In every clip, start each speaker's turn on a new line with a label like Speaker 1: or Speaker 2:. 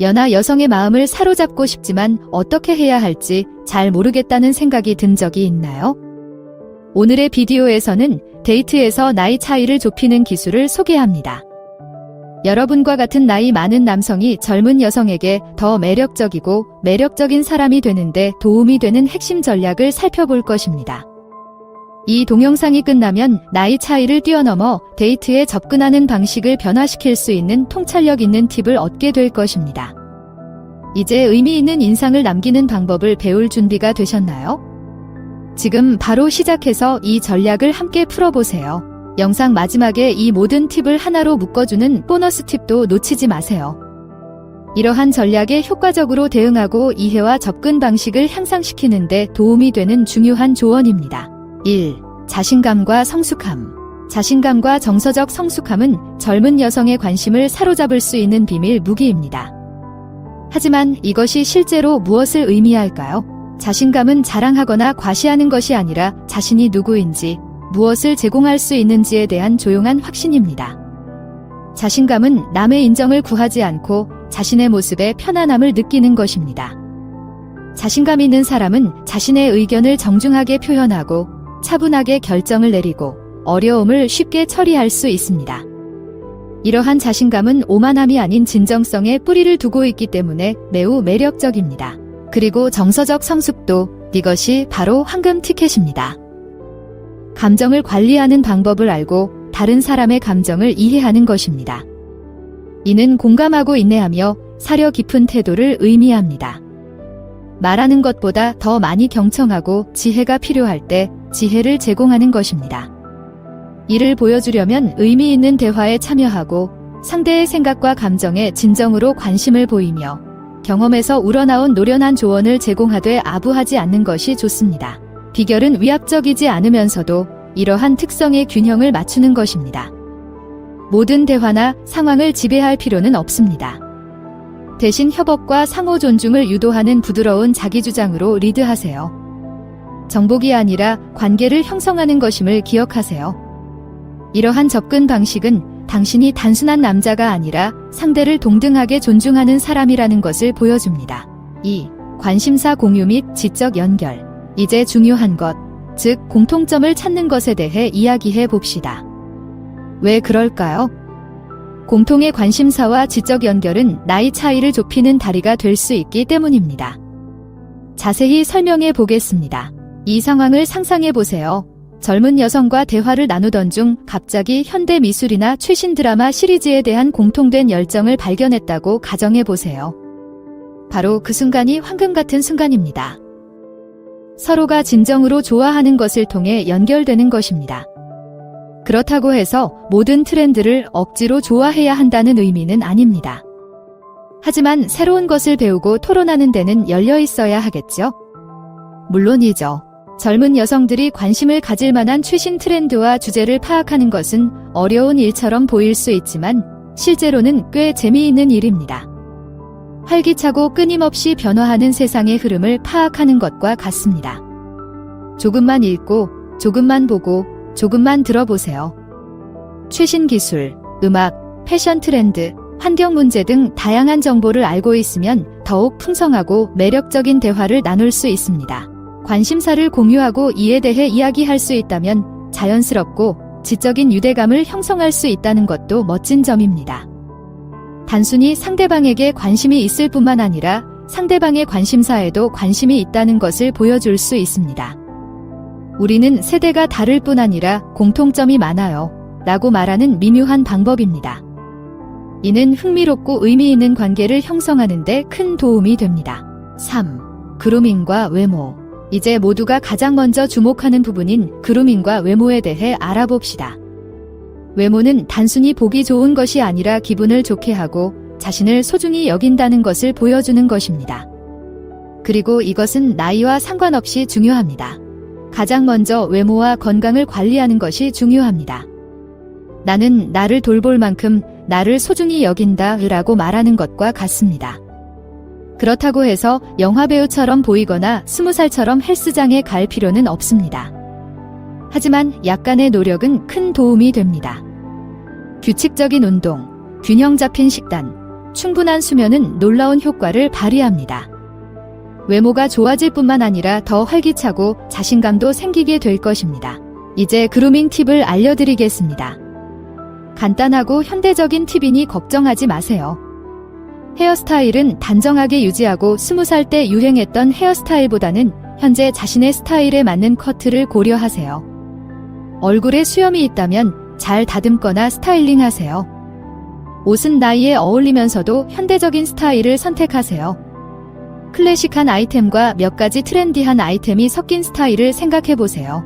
Speaker 1: 연하 여성의 마음을 사로잡고 싶지만 어떻게 해야 할지 잘 모르겠다는 생각이 든 적이 있나요? 오늘의 비디오에서는 데이트에서 나이 차이를 좁히는 기술을 소개합니다. 여러분과 같은 나이 많은 남성이 젊은 여성에게 더 매력적이고 매력적인 사람이 되는데 도움이 되는 핵심 전략을 살펴볼 것입니다. 이 동영상이 끝나면 나이 차이를 뛰어넘어 데이트에 접근하는 방식을 변화시킬 수 있는 통찰력 있는 팁을 얻게 될 것입니다. 이제 의미 있는 인상을 남기는 방법을 배울 준비가 되셨나요? 지금 바로 시작해서 이 전략을 함께 풀어보세요. 영상 마지막에 이 모든 팁을 하나로 묶어주는 보너스 팁도 놓치지 마세요. 이러한 전략에 효과적으로 대응하고 이해와 접근 방식을 향상시키는데 도움이 되는 중요한 조언입니다. 1. 자신감과 성숙함. 자신감과 정서적 성숙함은 젊은 여성의 관심을 사로잡을 수 있는 비밀 무기입니다. 하지만 이것이 실제로 무엇을 의미할까요? 자신감은 자랑하거나 과시하는 것이 아니라 자신이 누구인지, 무엇을 제공할 수 있는지에 대한 조용한 확신입니다. 자신감은 남의 인정을 구하지 않고 자신의 모습에 편안함을 느끼는 것입니다. 자신감 있는 사람은 자신의 의견을 정중하게 표현하고 차분하게 결정을 내리고 어려움을 쉽게 처리할 수 있습니다. 이러한 자신감은 오만함이 아닌 진정성에 뿌리를 두고 있기 때문에 매우 매력적입니다. 그리고 정서적 성숙도 이것이 바로 황금 티켓입니다. 감정을 관리하는 방법을 알고 다른 사람의 감정을 이해하는 것입니다. 이는 공감하고 인내하며 사려 깊은 태도를 의미합니다. 말하는 것보다 더 많이 경청하고 지혜가 필요할 때 지혜를 제공하는 것입니다. 이를 보여주려면 의미 있는 대화에 참여하고 상대의 생각과 감정에 진정으로 관심을 보이며 경험에서 우러나온 노련한 조언을 제공하되 아부하지 않는 것이 좋습니다. 비결은 위압적이지 않으면서도 이러한 특성의 균형을 맞추는 것입니다. 모든 대화나 상황을 지배할 필요는 없습니다. 대신 협업과 상호 존중을 유도하는 부드러운 자기주장으로 리드하세요. 정복이 아니라 관계를 형성하는 것임을 기억하세요. 이러한 접근 방식은 당신이 단순한 남자가 아니라 상대를 동등하게 존중하는 사람이라는 것을 보여줍니다. 2. 관심사 공유 및 지적 연결. 이제 중요한 것, 즉 공통점을 찾는 것에 대해 이야기해 봅시다. 왜 그럴까요? 공통의 관심사와 지적 연결은 나이 차이를 좁히는 다리가 될 수 있기 때문입니다. 자세히 설명해 보겠습니다. 이 상황을 상상해 보세요. 젊은 여성과 대화를 나누던 중 갑자기 현대 미술이나 최신 드라마 시리즈에 대한 공통된 열정을 발견했다고 가정해 보세요. 바로 그 순간이 황금 같은 순간입니다. 서로가 진정으로 좋아하는 것을 통해 연결되는 것입니다. 그렇다고 해서 모든 트렌드를 억지로 좋아해야 한다는 의미는 아닙니다. 하지만 새로운 것을 배우고 토론하는 데는 열려 있어야 하겠죠? 물론이죠. 젊은 여성들이 관심을 가질 만한 최신 트렌드와 주제를 파악하는 것은 어려운 일처럼 보일 수 있지만 실제로는 꽤 재미있는 일입니다. 활기차고 끊임없이 변화하는 세상의 흐름을 파악하는 것과 같습니다. 조금만 읽고, 조금만 보고, 조금만 들어보세요. 최신 기술, 음악, 패션 트렌드, 환경 문제 등 다양한 정보를 알고 있으면 더욱 풍성하고 매력적인 대화를 나눌 수 있습니다. 관심사를 공유하고 이에 대해 이야기할 수 있다면 자연스럽고 지적인 유대감을 형성할 수 있다는 것도 멋진 점입니다. 단순히 상대방에게 관심이 있을 뿐만 아니라 상대방의 관심사에도 관심이 있다는 것을 보여줄 수 있습니다. 우리는 세대가 다를 뿐 아니라 공통점이 많아요. 라고 말하는 미묘한 방법입니다. 이는 흥미롭고 의미 있는 관계를 형성하는데 큰 도움이 됩니다. 3. 그루밍과 외모. 이제 모두가 가장 먼저 주목하는 부분인 그루밍과 외모에 대해 알아봅시다. 외모는 단순히 보기 좋은 것이 아니라 기분을 좋게 하고 자신을 소중히 여긴다는 것을 보여주는 것입니다. 그리고 이것은 나이와 상관없이 중요합니다. 가장 먼저 외모와 건강을 관리하는 것이 중요합니다. 나는 나를 돌볼 만큼 나를 소중히 여긴다 라고 말하는 것과 같습니다. 그렇다고 해서 영화배우처럼 보이거나 스무 살처럼 헬스장에 갈 필요는 없습니다. 하지만 약간의 노력은 큰 도움이 됩니다. 규칙적인 운동, 균형 잡힌 식단, 충분한 수면은 놀라운 효과를 발휘합니다. 외모가 좋아질 뿐만 아니라 더 활기차고 자신감도 생기게 될 것입니다. 이제 그루밍 팁을 알려드리겠습니다. 간단하고 현대적인 팁이니 걱정하지 마세요. 헤어스타일은 단정하게 유지하고 20살 때 유행했던 헤어스타일보다는 현재 자신의 스타일에 맞는 커트를 고려하세요. 얼굴에 수염이 있다면 잘 다듬거나 스타일링 하세요. 옷은 나이에 어울리면서도 현대적인 스타일을 선택하세요. 클래식한 아이템과 몇 가지 트렌디한 아이템이 섞인 스타일을 생각해 보세요.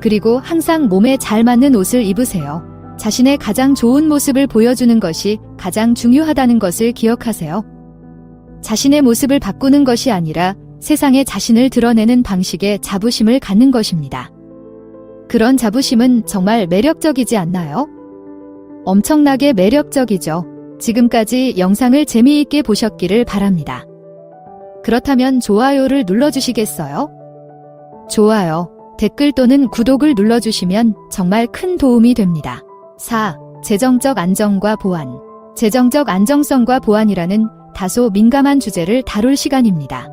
Speaker 1: 그리고 항상 몸에 잘 맞는 옷을 입으세요. 자신의 가장 좋은 모습을 보여주는 것이 가장 중요하다는 것을 기억하세요. 자신의 모습을 바꾸는 것이 아니라 세상에 자신을 드러내는 방식에 자부심을 갖는 것입니다. 그런 자부심은 정말 매력적이지 않나요? 엄청나게 매력적이죠. 지금까지 영상을 재미있게 보셨기를 바랍니다. 그렇다면 좋아요를 눌러주시겠어요? 좋아요, 댓글 또는 구독을 눌러주시면 정말 큰 도움이 됩니다. 4. 재정적 안정과 보안. 재정적 안정성과 보안이라는 다소 민감한 주제를 다룰 시간입니다.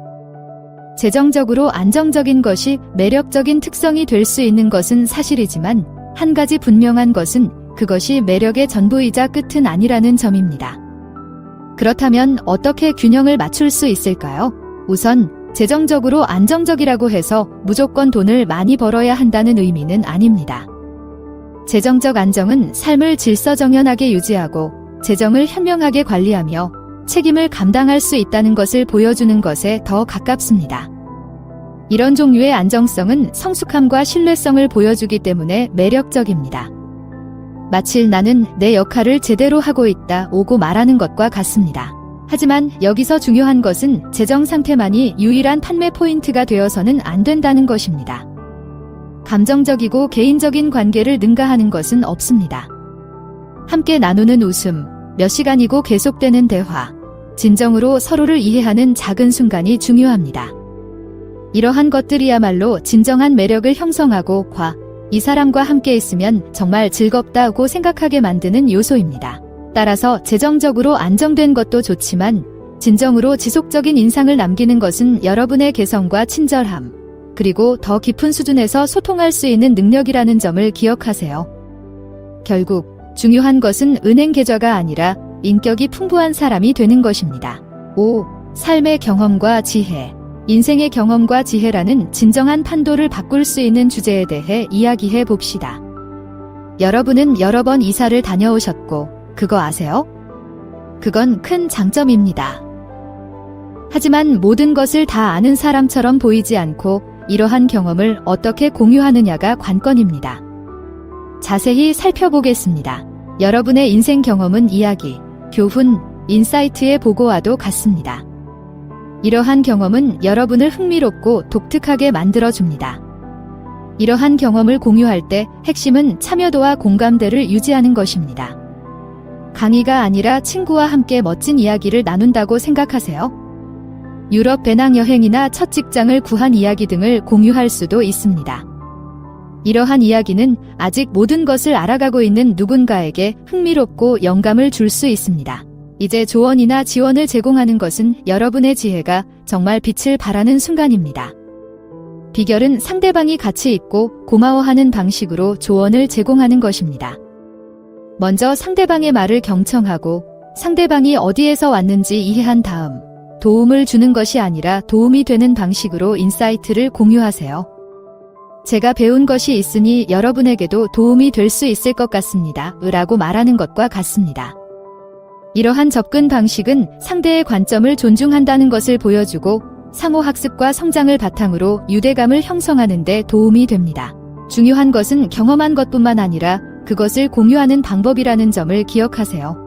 Speaker 1: 재정적으로 안정적인 것이 매력적인 특성이 될 수 있는 것은 사실이지만 한 가지 분명한 것은 그것이 매력의 전부이자 끝은 아니라는 점입니다. 그렇다면 어떻게 균형을 맞출 수 있을까요? 우선 재정적으로 안정적이라고 해서 무조건 돈을 많이 벌어야 한다는 의미는 아닙니다. 재정적 안정은 삶을 질서정연하게 유지하고 재정을 현명하게 관리하며 책임을 감당할 수 있다는 것을 보여주는 것에 더 가깝습니다. 이런 종류의 안정성은 성숙함과 신뢰성을 보여주기 때문에 매력적입니다. 마치 나는 내 역할을 제대로 하고 있다 오고 말하는 것과 같습니다. 하지만 여기서 중요한 것은 재정 상태만이 유일한 판매 포인트가 되어서는 안 된다는 것입니다. 감정적이고 개인적인 관계를 능가하는 것은 없습니다. 함께 나누는 웃음, 몇 시간이고 계속되는 대화, 진정으로 서로를 이해하는 작은 순간이 중요합니다. 이러한 것들이야말로 진정한 매력을 형성하고 과, 이 사람과 함께 있으면 정말 즐겁다고 생각하게 만드는 요소입니다. 따라서 재정적으로 안정된 것도 좋지만 진정으로 지속적인 인상을 남기는 것은 여러분의 개성과 친절함, 그리고 더 깊은 수준에서 소통할 수 있는 능력이라는 점을 기억하세요. 결국 중요한 것은 은행 계좌가 아니라 인격이 풍부한 사람이 되는 것입니다. 5. 삶의 경험과 지혜. 인생의 경험과 지혜라는 진정한 판도를 바꿀 수 있는 주제에 대해 이야기해 봅시다. 여러분은 여러 번 이사를 다녀오셨고, 그거 아세요? 그건 큰 장점입니다. 하지만 모든 것을 다 아는 사람처럼 보이지 않고 이러한 경험을 어떻게 공유하느냐가 관건입니다. 자세히 살펴보겠습니다. 여러분의 인생 경험은 이야기, 교훈, 인사이트의 보고와도 같습니다. 이러한 경험은 여러분을 흥미롭고 독특하게 만들어줍니다. 이러한 경험을 공유할 때 핵심은 참여도와 공감대를 유지하는 것입니다. 강의가 아니라 친구와 함께 멋진 이야기를 나눈다고 생각하세요? 유럽 배낭 여행이나 첫 직장을 구한 이야기 등을 공유할 수도 있습니다. 이러한 이야기는 아직 모든 것을 알아가고 있는 누군가에게 흥미롭고 영감을 줄 수 있습니다. 이제 조언이나 지원을 제공하는 것은 여러분의 지혜가 정말 빛을 발하는 순간입니다. 비결은 상대방이 가치 있고 고마워하는 방식으로 조언을 제공하는 것입니다. 먼저 상대방의 말을 경청하고 상대방이 어디에서 왔는지 이해한 다음 도움을 주는 것이 아니라 도움이 되는 방식으로 인사이트를 공유하세요. 제가 배운 것이 있으니 여러분에게도 도움이 될 수 있을 것 같습니다. 라고 말하는 것과 같습니다. 이러한 접근 방식은 상대의 관점을 존중한다는 것을 보여주고 상호 학습과 성장을 바탕으로 유대감을 형성하는 데 도움이 됩니다. 중요한 것은 경험한 것뿐만 아니라 그것을 공유하는 방법이라는 점을 기억하세요.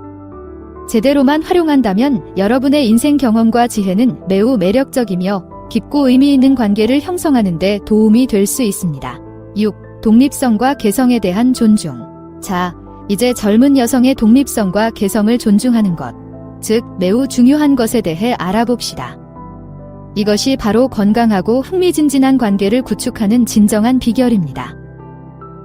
Speaker 1: 제대로만 활용한다면 여러분의 인생 경험과 지혜는 매우 매력적이며 깊고 의미 있는 관계를 형성하는 데 도움이 될 수 있습니다. 6. 독립성과 개성에 대한 존중. 자, 이제 젊은 여성의 독립성과 개성을 존중하는 것, 즉 매우 중요한 것에 대해 알아봅시다. 이것이 바로 건강하고 흥미진진한 관계를 구축하는 진정한 비결입니다.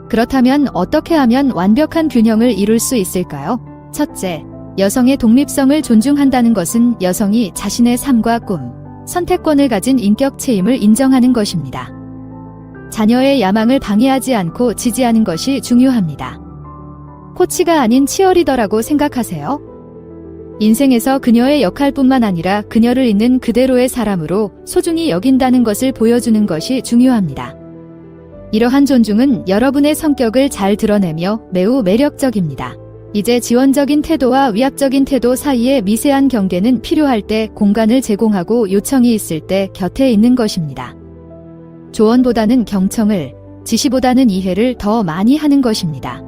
Speaker 1: 그렇다면 어떻게 하면 완벽한 균형을 이룰 수 있을까요? 첫째, 여성의 독립성을 존중한다는 것은 여성이 자신의 삶과 꿈, 선택권을 가진 인격 체임을 인정하는 것입니다. 자녀의 야망을 방해하지 않고 지지하는 것이 중요합니다. 코치가 아닌 치어리더라고 생각하세요? 인생에서 그녀의 역할뿐만 아니라 그녀를 있는 그대로의 사람으로 소중히 여긴다는 것을 보여주는 것이 중요합니다. 이러한 존중은 여러분의 성격을 잘 드러내며 매우 매력적입니다. 이제 지원적인 태도와 위압적인 태도 사이의 미세한 경계는 필요할 때 공간을 제공하고 요청이 있을 때 곁에 있는 것입니다. 조언보다는 경청을, 지시보다는 이해를 더 많이 하는 것입니다.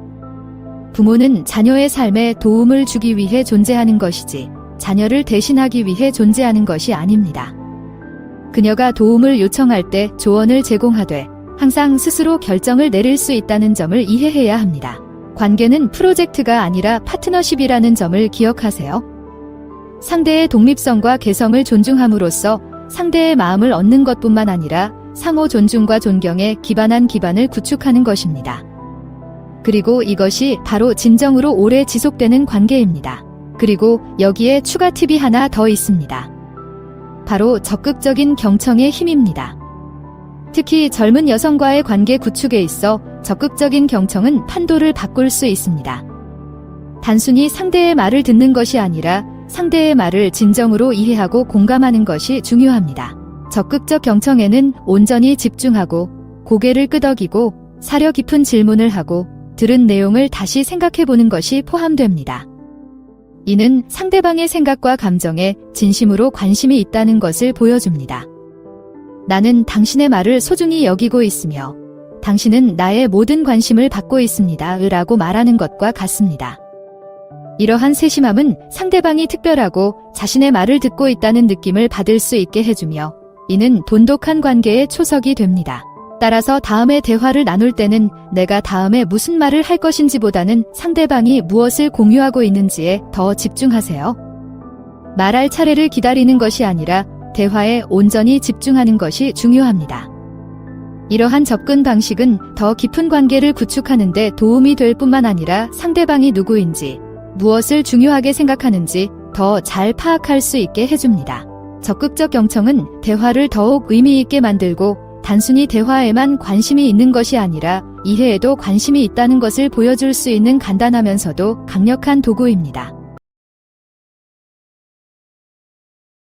Speaker 1: 부모는 자녀의 삶에 도움을 주기 위해 존재하는 것이지, 자녀를 대신하기 위해 존재하는 것이 아닙니다. 그녀가 도움을 요청할 때 조언을 제공하되, 항상 스스로 결정을 내릴 수 있다는 점을 이해해야 합니다. 관계는 프로젝트가 아니라 파트너십이라는 점을 기억하세요. 상대의 독립성과 개성을 존중함으로써 상대의 마음을 얻는 것뿐만 아니라 상호 존중과 존경에 기반한 기반을 구축하는 것입니다. 그리고 이것이 바로 진정으로 오래 지속되는 관계입니다. 그리고 여기에 추가 팁이 하나 더 있습니다. 바로 적극적인 경청의 힘입니다. 특히 젊은 여성과의 관계 구축에 있어 적극적인 경청은 판도를 바꿀 수 있습니다. 단순히 상대의 말을 듣는 것이 아니라 상대의 말을 진정으로 이해하고 공감하는 것이 중요합니다. 적극적 경청에는 온전히 집중하고 고개를 끄덕이고 사려 깊은 질문을 하고 들은 내용을 다시 생각해 보는 것이 포함됩니다. 이는 상대방의 생각과 감정에 진심으로 관심이 있다는 것을 보여줍니다. 나는 당신의 말을 소중히 여기고 있으며 당신은 나의 모든 관심을 받고 있습니다. 라고 말하는 것과 같습니다. 이러한 세심함은 상대방이 특별하고 자신의 말을 듣고 있다는 느낌을 받을 수 있게 해주며 이는 돈독한 관계의 초석이 됩니다. 따라서 다음에 대화를 나눌 때는 내가 다음에 무슨 말을 할 것인지 보다는 상대방이 무엇을 공유하고 있는지에 더 집중하세요. 말할 차례를 기다리는 것이 아니라 대화에 온전히 집중하는 것이 중요합니다. 이러한 접근 방식은 더 깊은 관계를 구축하는 데 도움이 될 뿐만 아니라 상대방이 누구인지, 무엇을 중요하게 생각하는지 더 잘 파악할 수 있게 해줍니다. 적극적 경청은 대화를 더욱 의미 있게 만들고 단순히 대화에만 관심이 있는 것이 아니라 이해에도 관심이 있다는 것을 보여줄 수 있는 간단하면서도 강력한 도구입니다.